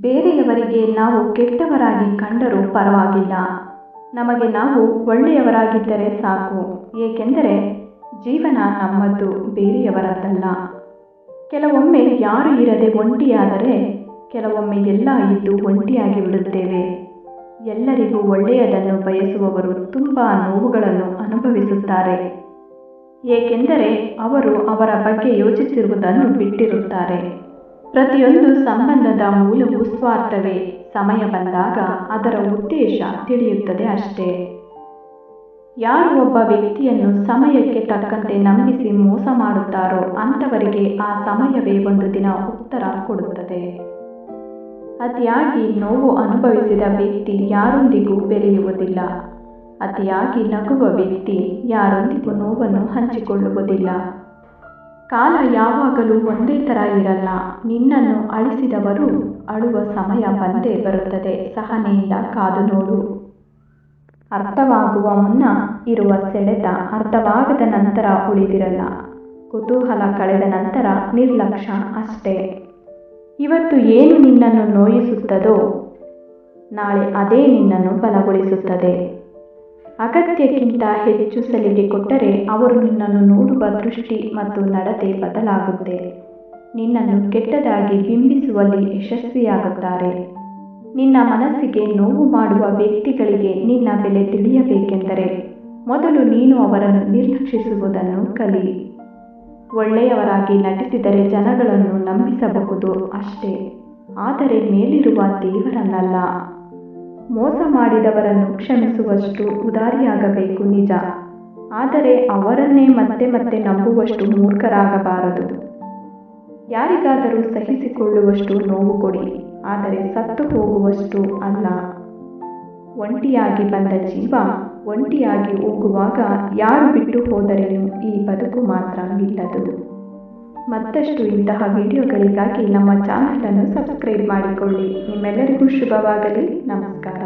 ಬೇರೆಯವರಿಗೆ ನಾವು ಕೆಟ್ಟವರಾಗಿ ಕಂಡರೂ ಪರವಾಗಿಲ್ಲ. ನಮಗೆ ನಾವು ಒಳ್ಳೆಯವರಾಗಿದ್ದರೆ ಸಾಕು, ಏಕೆಂದರೆ ಜೀವನ ನಮ್ಮದು, ಬೇರೆಯವರದ್ದಲ್ಲ. ಕೆಲವೊಮ್ಮೆ ಯಾರು ಇರದೆ ಒಂಟಿಯಾದರೆ, ಕೆಲವೊಮ್ಮೆ ಎಲ್ಲ ಇದ್ದು ಒಂಟಿಯಾಗಿ ಬಿಡುತ್ತೇವೆ. ಎಲ್ಲರಿಗೂ ಒಳ್ಳೆಯದನ್ನು ಬಯಸುವವರು ತುಂಬ ನೋವುಗಳನ್ನು ಅನುಭವಿಸುತ್ತಾರೆ. ಏಕೆಂದರೆ ಅವರು ಅವರ ಬಗ್ಗೆ ಯೋಚಿಸಿರುವುದನ್ನು ಬಿಟ್ಟಿರುತ್ತಾರೆ. ಪ್ರತಿಯೊಂದು ಸಂಬಂಧದ ಮೂಲವು ಸ್ವಾರ್ಥವೇ. ಸಮಯ ಬಂದಾಗ ಅದರ ಉದ್ದೇಶ ತಿಳಿಯುತ್ತದೆ ಅಷ್ಟೇ. ಯಾರು ಒಬ್ಬ ವ್ಯಕ್ತಿಯನ್ನು ಸಮಯಕ್ಕೆ ತಕ್ಕಂತೆ ನಂಬಿಸಿ ಮೋಸ ಮಾಡುತ್ತಾರೋ ಅಂಥವರಿಗೆ ಆ ಸಮಯವೇ ಒಂದು ದಿನ ಉತ್ತರ ಕೊಡುತ್ತದೆ. ಅತಿಯಾಗಿ ನೋವು ಅನುಭವಿಸಿದ ವ್ಯಕ್ತಿ ಯಾರೊಂದಿಗೂ ಬೆರೆಯುವುದಿಲ್ಲ. ಅತಿಯಾಗಿ ನಗುವ ವ್ಯಕ್ತಿ ಯಾರೊಂದಿಗೂ ನೋವನ್ನು ಹಂಚಿಕೊಳ್ಳುವುದಿಲ್ಲ. ಕಾಲ ಯಾವಾಗಲೂ ಒಂದೇ ಥರ ಇರಲ್ಲ. ನಿನ್ನನ್ನು ಅಳಿಸಿದವರು ಅಳುವ ಸಮಯ ಬಂದೇ ಬರುತ್ತದೆ. ಸಹನೆಯಿಂದ ಕಾದು ನೋಡು. ಅರ್ಥವಾಗುವ ಮುನ್ನ ಇರುವ ಸೆಳೆತ ಅರ್ಥವಾಗದ ನಂತರ ಉಳಿದಿರಲ್ಲ. ಕುತೂಹಲ ಕಳೆದ ನಂತರ ನಿರ್ಲಕ್ಷ್ಯ ಅಷ್ಟೇ. ಇವತ್ತು ಏನು ನಿನ್ನನ್ನು ನೋಯಿಸುತ್ತದೋ, ನಾಳೆ ಅದೇ ನಿನ್ನನ್ನು ಬಲಗೊಳಿಸುತ್ತದೆ. ಅಗತ್ಯಕ್ಕಿಂತ ಹೆಚ್ಚು ಸಲಿಗೆ ಕೊಟ್ಟರೆ ಅವರು ನಿನ್ನನ್ನು ನೋಡುವ ದೃಷ್ಟಿ ಮತ್ತು ನಡತೆ ಬದಲಾಗುತ್ತೆ. ನಿನ್ನನ್ನು ಕೆಟ್ಟದಾಗಿ ಬಿಂಬಿಸುವಲ್ಲಿ ಯಶಸ್ವಿಯಾಗುತ್ತಾರೆ. ನಿನ್ನ ಮನಸ್ಸಿಗೆ ನೋವು ಮಾಡುವ ವ್ಯಕ್ತಿಗಳಿಗೆ ನಿನ್ನ ಬೆಲೆ ತಿಳಿಯಬೇಕೆಂದರೆ ಮೊದಲು ನೀನು ಅವರನ್ನು ನಿರ್ಲಕ್ಷಿಸುವುದನ್ನು ಕಲಿ. ಒಳ್ಳೆಯವರಾಗಿ ನಟಿಸಿದರೆ ಜನಗಳನ್ನು ನಂಬಿಸಬಹುದು ಅಷ್ಟೇ, ಆದರೆ ಮೇಲಿರುವ ದೇವರನ್ನಲ್ಲ. ಮೋಸ ಮಾಡಿದವರನ್ನು ಕ್ಷಮಿಸುವಷ್ಟು ಉದಾರಿಯಾಗಬೇಕು ನಿಜ. ಆದರೆ ಅವರನ್ನೇ ಮತ್ತೆ ಮತ್ತೆ ನಂಬುವಷ್ಟು ಮೂರ್ಖರಾಗಬಾರದು. ಯಾರಿಗಾದರೂ ಸಹಿಸಿಕೊಳ್ಳುವಷ್ಟು ನೋವು ಕೊಡಿ, ಆದರೆ ಸತ್ತು ಹೋಗುವಷ್ಟು ಅಲ್ಲ. ಒಂಟಿಯಾಗಿ ಬಂದ ಜೀವ, ಒಂಟಿಯಾಗಿ ಹೋಗುವಾಗ ಯಾರು ಬಿಟ್ಟು ಹೋದರೇನು ಈ ಬದುಕು ಮಾತ್ರ ನಿಲ್ಲದು ಮತ್ತಷ್ಟು ಇಂತಹ ವಿಡಿಯೋಗಳಿಗಾಗಿ ನಮ್ಮ ಚಾನಲನ್ನು ಸಬ್ಸ್ಕ್ರೈಬ್ ಮಾಡಿಕೊಳ್ಳಿ. ನಿಮ್ಮೆಲ್ಲರಿಗೂ ಶುಭವಾಗಲಿ. ನಮಸ್ಕಾರ.